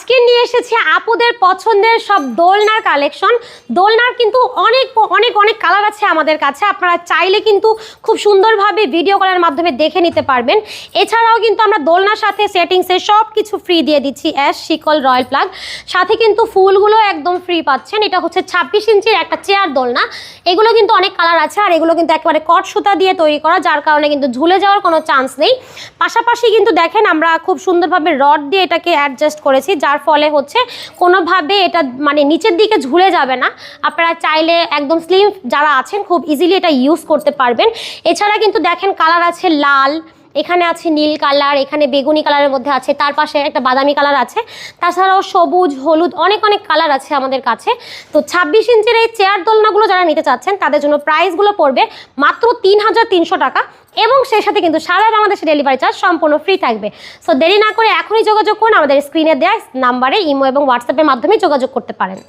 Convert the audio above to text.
আজকে নিয়ে এসেছি আপুদের পছন্দের সব দোলনার কালেকশন। দোলনার কিন্তু অনেক অনেক অনেক কালার আছে আমাদের কাছে। আপনারা চাইলে কিন্তু খুব সুন্দরভাবে ভিডিও কলের মাধ্যমে দেখে নিতে পারবেন। এছাড়াও কিন্তু আমরা দোলনার সাথে সেটিংসে সব কিছু ফ্রি দিয়ে দিচ্ছি অ্যাশ, শিকল রয়্যাল প্লাগ সাথে কিন্তু ফুলগুলো একদম ফ্রি পাচ্ছেন। এটা হচ্ছে ছাব্বিশ ইঞ্চির একটা চেয়ার দোলনা। এগুলো কিন্তু অনেক কালার আছে আর এগুলো কিন্তু একেবারে কট সুতা দিয়ে তৈরি করা, যার কারণে কিন্তু ঝুলে যাওয়ার কোনো চান্স নেই। পাশাপাশি কিন্তু দেখেন আমরা খুব সুন্দরভাবে রড দিয়ে এটাকে অ্যাডজাস্ট করেছি যার ফলে হচ্ছে কোনোভাবে এটা মানে নিচের দিকে ঝুলে যাবে না। আপনারা চাইলে একদম স্লিম যারা আছেন খুব ইজিলি এটা ইউজ করতে পারবেন। এছাড়া কিন্তু দেখেন কালার আছে লাল, এখানে আছে নীল কালার এখানে বেগুনি কালারের মধ্যে আছে, তার পাশে একটা বাদামি কালার আছে। তাছাড়াও সবুজ, হলুদ অনেক অনেক কালার আছে আমাদের কাছে। তো ছাব্বিশ ইঞ্চের এই চেয়ার দোলনাগুলো যারা নিতে চাচ্ছেন, তাদের জন্য প্রাইসগুলো পড়বে মাত্র তিন হাজার তিনশো টাকা। এবং সেই সাথে কিন্তু সারা বাংলাদেশে ডেলিভারি চার্জ সম্পূর্ণ ফ্রি থাকবে। সো দেরি না করে এখনই যোগাযোগ করুন। আমাদের স্ক্রিনে দেওয়া নাম্বারে ইমো এবং হোয়াটসঅ্যাপের মাধ্যমে যোগাযোগ করতে পারেন।